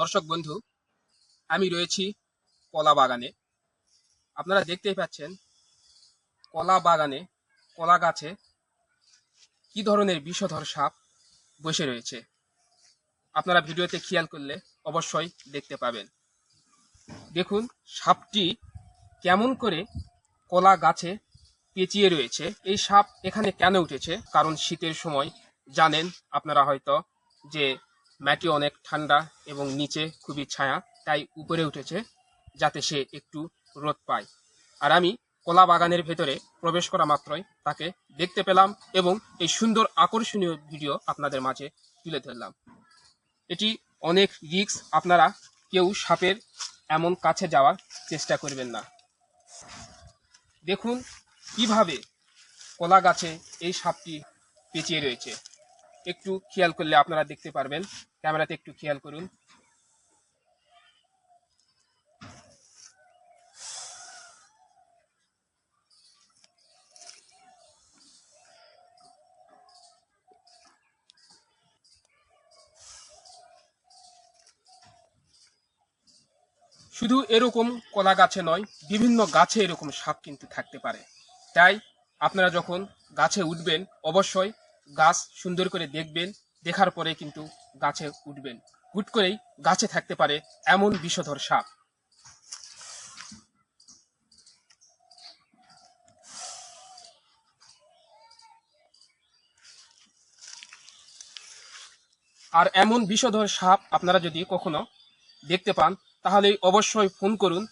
দর্শক বন্ধু, আমি রয়েছি কলা বাগানে আপনারা দেখতেই পাচ্ছেন কলা বাগানে কলা গাছে কি ধরনের বিষধর সাপ বসে রয়েছে। আপনারা ভিডিওতে খেয়াল করলে অবশ্যই দেখতে পাবেন। দেখুন, সাপটি কেমন করে কলা গাছে পেঁচিয়ে রয়েছে। এই সাপ এখানে কেন উঠেছে? কারণ শীতের সময় জানেন আপনারা হয়তো যে মাটি অনেক ঠান্ডা এবং নিচে খুবই ছায়া, তাই উপরে উঠেছে যাতে সে একটু রোদ পায়। আর আমি কলা বাগানের ভেতরে প্রবেশ করা মাত্রই তাকে দেখতে পেলাম এবং এই সুন্দর আকর্ষণীয় ভিডিও আপনাদের মাঝে তুলে ধরলাম। এটি অনেক রিস্ক, আপনারা কেউ সাপের এমন কাছে যাওয়ার চেষ্টা করবেন না। দেখুন কীভাবে কলা গাছে এই সাপটি পেঁচিয়ে রয়েছে। একটু খেয়াল করলে আপনারা দেখতে পারবেন। ক্যামেরাতে একটু খেয়াল করুন। শুধু এরকম কলা গাছে নয়, বিভিন্ন গাছে এরকম সাপ কিন্তু থাকতে পারে। তাই আপনারা যখন গাছে উঠবেন, অবশ্যই গাছ সুন্দর করে দেখবেন, দেখার পরে কিন্তু গাছে উঠবেন। হুট করেই গাছে থাকতে পারে এমন বিষধর সাপ। আর এমন বিষধর সাপ আপনারা যদি কখনো দেখতে পান, তাহলে অবশ্যই ফোন করুন।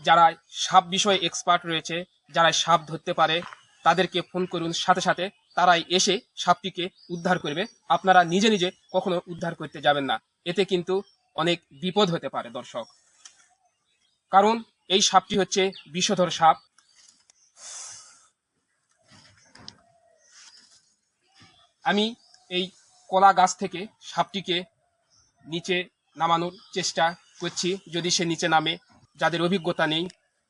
যারা সাপ বিষয়ে এক্সপার্ট রয়েছে, যারা সাপ ধরতে পারে, তাদেরকে ফোন করুন। সাথে সাথে তারাই এসে সাপটিকে উদ্ধার করবে। আপনারা নিজে নিজে কখনো উদ্ধার করতে যাবেন না। এতে কিন্তু অনেক বিপদ হতে পারে, দর্শক। কারণ এই সাপটি হচ্ছে বিষধর সাপ। আমি এই কলা গাছ থেকে সাপটিকে নিচে নামানোর চেষ্টা করছি। যদি সে নিচে নামে, যাদের অভিজ্ঞতা নেই,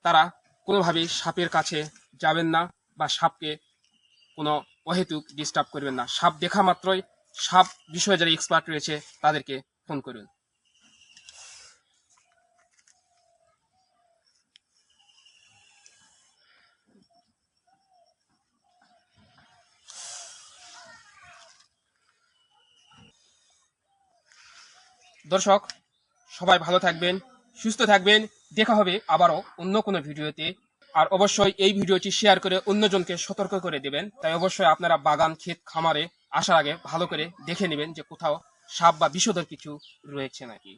তারা কোনোভাবেই সাপের কাছে যাবেন না বা সাপকে কোনো অহেতুক ডিস্টার্ব করবেন না। সাপ দেখা মাত্রই, সাপ বিষয়ে যারা এক্সপার্ট রয়েছে, তাদেরকে ফোন করুন। দর্শক, সবাই ভালো থাকবেন, সুস্থ থাকবেন। দেখা হবে আবারও অন্য কোনো ভিডিওতে। আর অবশ্যই এই ভিডিওটি শেয়ার করে অন্যজনকে সতর্ক করে দেবেন। তাই অবশ্যই আপনারা বাগান, ক্ষেত, খামারে আসার আগে ভালো করে দেখে নেবেন যে কোথাও সাপ বা বিষধর কিছু রয়েছে নাকি।